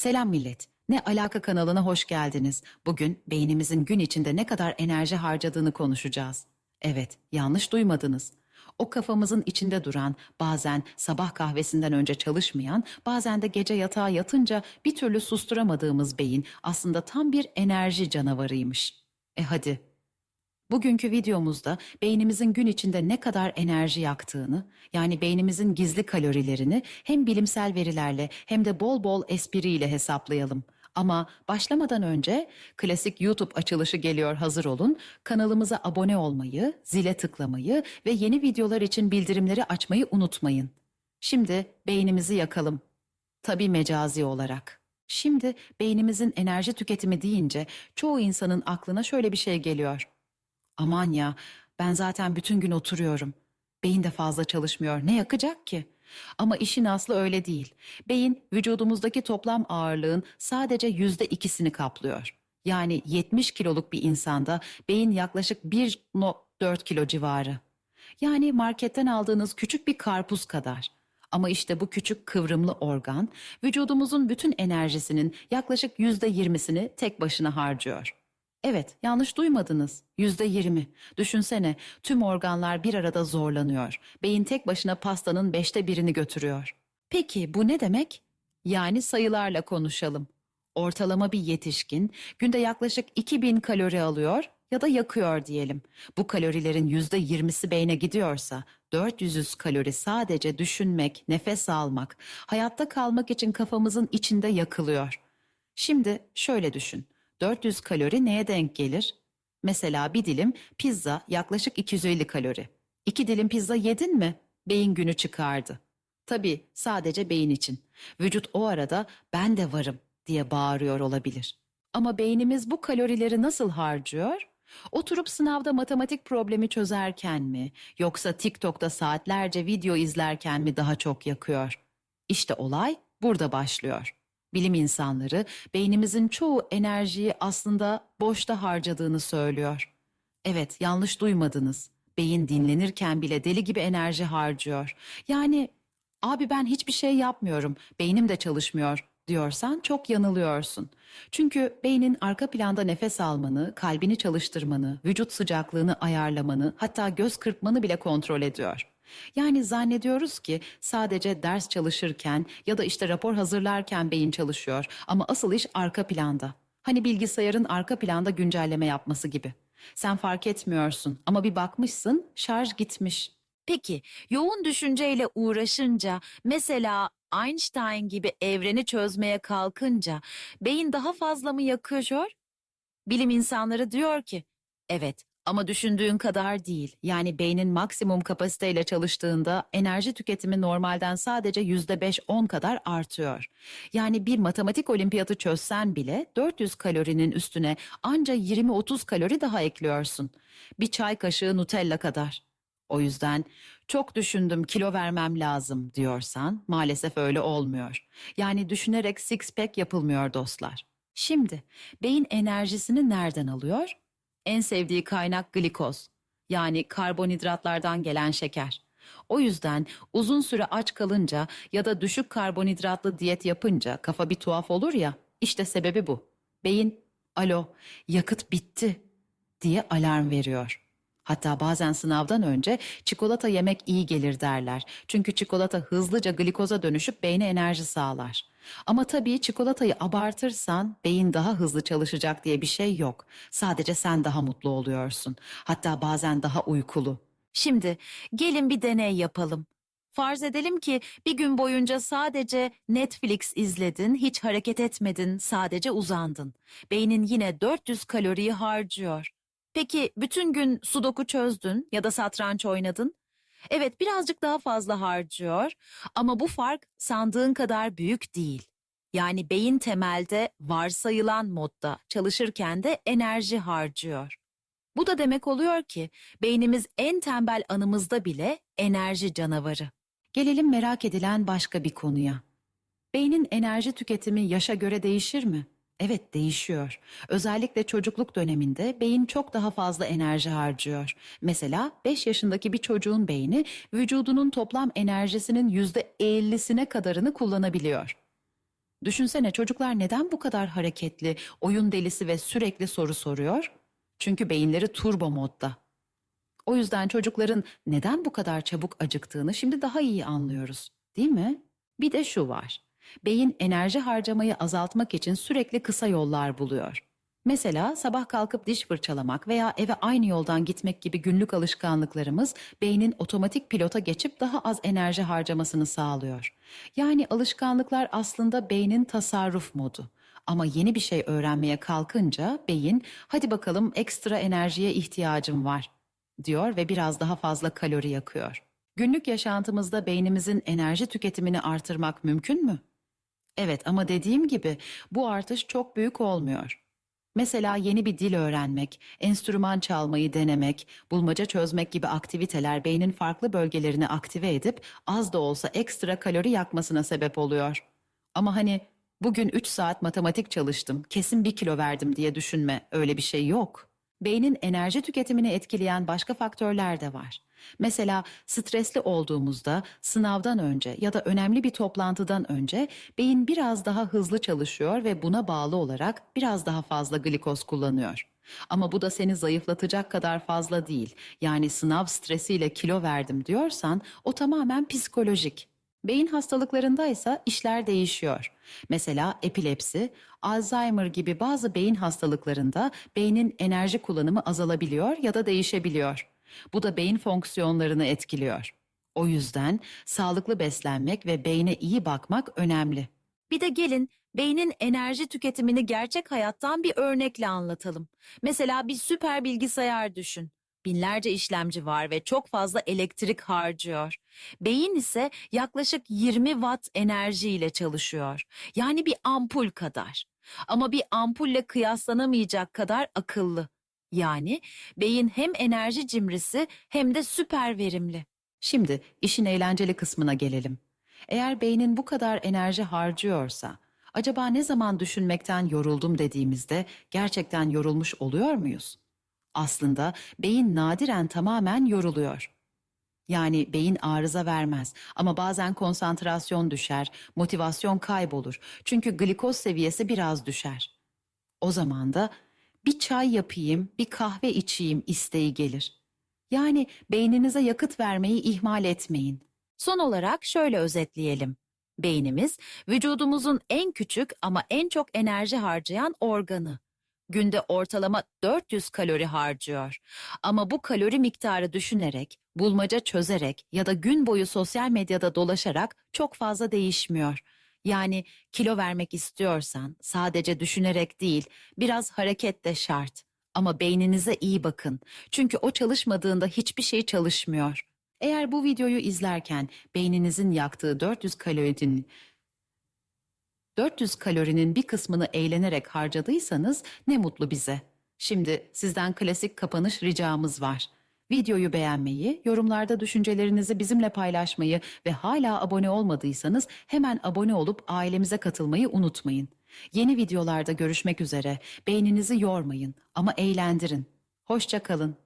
Selam millet. Ne Alaka kanalına hoş geldiniz. Bugün beynimizin gün içinde ne kadar enerji harcadığını konuşacağız. Evet, yanlış duymadınız. O kafamızın içinde duran, bazen sabah kahvesinden önce çalışmayan, bazen de gece yatağa yatınca bir türlü susturamadığımız beyin aslında tam bir enerji canavarıymış. E hadi Bugünkü videomuzda beynimizin gün içinde ne kadar enerji yaktığını, yani beynimizin gizli kalorilerini hem bilimsel verilerle hem de bol bol espriyle hesaplayalım. Ama başlamadan önce klasik YouTube açılışı geliyor hazır olun. Kanalımıza abone olmayı, zile tıklamayı ve yeni videolar için bildirimleri açmayı unutmayın. Şimdi beynimizi yakalım. Tabii mecazi olarak. Şimdi beynimizin enerji tüketimi deyince çoğu insanın aklına şöyle bir şey geliyor. Aman ya ben zaten bütün gün oturuyorum. Beyin de fazla çalışmıyor. Ne yakacak ki? Ama işin aslı öyle değil. Beyin vücudumuzdaki toplam ağırlığın sadece yüzde ikisini kaplıyor. Yani 70 kiloluk bir insanda beyin yaklaşık 1.4 kilo civarı. Yani marketten aldığınız küçük bir karpuz kadar. Ama işte bu küçük kıvrımlı organ vücudumuzun bütün enerjisinin yaklaşık yüzde yirmisini tek başına harcıyor. Evet, yanlış duymadınız. Yüzde yirmi. Düşünsene, tüm organlar bir arada zorlanıyor. Beyin tek başına pastanın beşte birini götürüyor. Peki bu ne demek? Yani sayılarla konuşalım. Ortalama bir yetişkin günde yaklaşık 2000 kalori alıyor ya da yakıyor diyelim. Bu kalorilerin yüzde yirmisi beyne gidiyorsa 400 kalori sadece düşünmek, nefes almak, hayatta kalmak için kafamızın içinde yakılıyor. Şimdi şöyle düşün. 400 kalori neye denk gelir? Mesela bir dilim pizza yaklaşık 250 kalori. İki dilim pizza yedin mi? Beyin günü çıkardı. Tabii sadece beyin için. Vücut o arada ben de varım diye bağırıyor olabilir. Ama beynimiz bu kalorileri nasıl harcıyor? Oturup sınavda matematik problemi çözerken mi yoksa TikTok'ta saatlerce video izlerken mi daha çok yakıyor? İşte olay burada başlıyor. Bilim insanları beynimizin çoğu enerjiyi aslında boşta harcadığını söylüyor. Evet, yanlış duymadınız. Beyin dinlenirken bile deli gibi enerji harcıyor. Yani abi ben hiçbir şey yapmıyorum, beynim de çalışmıyor diyorsan çok yanılıyorsun. Çünkü beynin arka planda nefes almanı, kalbini çalıştırmanı, vücut sıcaklığını ayarlamanı, hatta göz kırpmanı bile kontrol ediyor. Yani zannediyoruz ki sadece ders çalışırken ya da işte rapor hazırlarken beyin çalışıyor ama asıl iş arka planda. Hani bilgisayarın arka planda güncelleme yapması gibi. Sen fark etmiyorsun ama bir bakmışsın şarj gitmiş. Peki yoğun düşünceyle uğraşınca mesela Einstein gibi evreni çözmeye kalkınca beyin daha fazla mı yakıyor? Bilim insanları diyor ki evet ama düşündüğün kadar değil. Yani beynin maksimum kapasiteyle çalıştığında enerji tüketimi normalden sadece %5-10 kadar artıyor. Yani bir matematik olimpiyatı çözsen bile 400 kalorinin üstüne anca 20-30 kalori daha ekliyorsun. Bir çay kaşığı Nutella kadar. O yüzden çok düşündüm kilo vermem lazım diyorsan maalesef öyle olmuyor. Yani düşünerek six pack yapılmıyor dostlar. Şimdi beyin enerjisini nereden alıyor? En sevdiği kaynak glikoz. Yani karbonhidratlardan gelen şeker. O yüzden uzun süre aç kalınca ya da düşük karbonhidratlı diyet yapınca kafa bir tuhaf olur ya. İşte sebebi bu. Beyin alo yakıt bitti diye alarm veriyor. Hatta bazen sınavdan önce çikolata yemek iyi gelir derler. Çünkü çikolata hızlıca glikoza dönüşüp beyne enerji sağlar. Ama tabii çikolatayı abartırsan beyin daha hızlı çalışacak diye bir şey yok. Sadece sen daha mutlu oluyorsun. Hatta bazen daha uykulu. Şimdi gelin bir deney yapalım. Farz edelim ki bir gün boyunca sadece Netflix izledin, hiç hareket etmedin, sadece uzandın. Beynin yine 400 kaloriyi harcıyor. Peki bütün gün sudoku çözdün ya da satranç oynadın? Evet birazcık daha fazla harcıyor ama bu fark sandığın kadar büyük değil. Yani beyin temelde varsayılan modda çalışırken de enerji harcıyor. Bu da demek oluyor ki beynimiz en tembel anımızda bile enerji canavarı. Gelelim merak edilen başka bir konuya. Beynin enerji tüketimi yaşa göre değişir mi? Evet değişiyor. Özellikle çocukluk döneminde beyin çok daha fazla enerji harcıyor. Mesela 5 yaşındaki bir çocuğun beyni vücudunun toplam enerjisinin %50'sine kadarını kullanabiliyor. Düşünsene çocuklar neden bu kadar hareketli, oyun delisi ve sürekli soru soruyor? Çünkü beyinleri turbo modda. O yüzden çocukların neden bu kadar çabuk acıktığını şimdi daha iyi anlıyoruz, değil mi? Bir de şu var. Beyin enerji harcamayı azaltmak için sürekli kısa yollar buluyor. Mesela sabah kalkıp diş fırçalamak veya eve aynı yoldan gitmek gibi günlük alışkanlıklarımız beynin otomatik pilota geçip daha az enerji harcamasını sağlıyor. Yani alışkanlıklar aslında beynin tasarruf modu. Ama yeni bir şey öğrenmeye kalkınca beyin hadi bakalım ekstra enerjiye ihtiyacım var diyor ve biraz daha fazla kalori yakıyor. Günlük yaşantımızda beynimizin enerji tüketimini artırmak mümkün mü? Evet ama dediğim gibi bu artış çok büyük olmuyor. Mesela yeni bir dil öğrenmek, enstrüman çalmayı denemek, bulmaca çözmek gibi aktiviteler beynin farklı bölgelerini aktive edip az da olsa ekstra kalori yakmasına sebep oluyor. Ama hani bugün 3 saat matematik çalıştım, kesin bir kilo verdim diye düşünme, öyle bir şey yok. Beynin enerji tüketimini etkileyen başka faktörler de var. Mesela stresli olduğumuzda sınavdan önce ya da önemli bir toplantıdan önce beyin biraz daha hızlı çalışıyor ve buna bağlı olarak biraz daha fazla glikoz kullanıyor. Ama bu da seni zayıflatacak kadar fazla değil. Yani sınav stresiyle kilo verdim diyorsan o tamamen psikolojik. Beyin hastalıklarında ise işler değişiyor. Mesela epilepsi, Alzheimer gibi bazı beyin hastalıklarında beynin enerji kullanımı azalabiliyor ya da değişebiliyor. Bu da beyin fonksiyonlarını etkiliyor. O yüzden sağlıklı beslenmek ve beyne iyi bakmak önemli. Bir de gelin beynin enerji tüketimini gerçek hayattan bir örnekle anlatalım. Mesela bir süper bilgisayar düşün. Binlerce işlemci var ve çok fazla elektrik harcıyor. Beyin ise yaklaşık 20 watt enerjiyle çalışıyor. Yani bir ampul kadar. Ama bir ampulle kıyaslanamayacak kadar akıllı. Yani beyin hem enerji cimrisi hem de süper verimli. Şimdi işin eğlenceli kısmına gelelim. Eğer beynin bu kadar enerji harcıyorsa, acaba ne zaman düşünmekten yoruldum dediğimizde gerçekten yorulmuş oluyor muyuz? Aslında beyin nadiren tamamen yoruluyor. Yani beyin arıza vermez ama bazen konsantrasyon düşer, motivasyon kaybolur. Çünkü glikoz seviyesi biraz düşer. O zaman da bir çay yapayım, bir kahve içeyim isteği gelir. Yani beyninize yakıt vermeyi ihmal etmeyin. Son olarak şöyle özetleyelim. Beynimiz vücudumuzun en küçük ama en çok enerji harcayan organı. Günde ortalama 400 kalori harcıyor. Ama bu kalori miktarı düşünerek, bulmaca çözerek ya da gün boyu sosyal medyada dolaşarak çok fazla değişmiyor. Yani kilo vermek istiyorsan sadece düşünerek değil, biraz hareket de şart. Ama beyninize iyi bakın. Çünkü o çalışmadığında hiçbir şey çalışmıyor. Eğer bu videoyu izlerken beyninizin yaktığı 400 kalorinin 400 kalorinin bir kısmını eğlenerek harcadıysanız ne mutlu bize. Şimdi sizden klasik kapanış ricamız var. Videoyu beğenmeyi, yorumlarda düşüncelerinizi bizimle paylaşmayı ve hala abone olmadıysanız hemen abone olup ailemize katılmayı unutmayın. Yeni videolarda görüşmek üzere. Beyninizi yormayın ama eğlendirin. Hoşça kalın.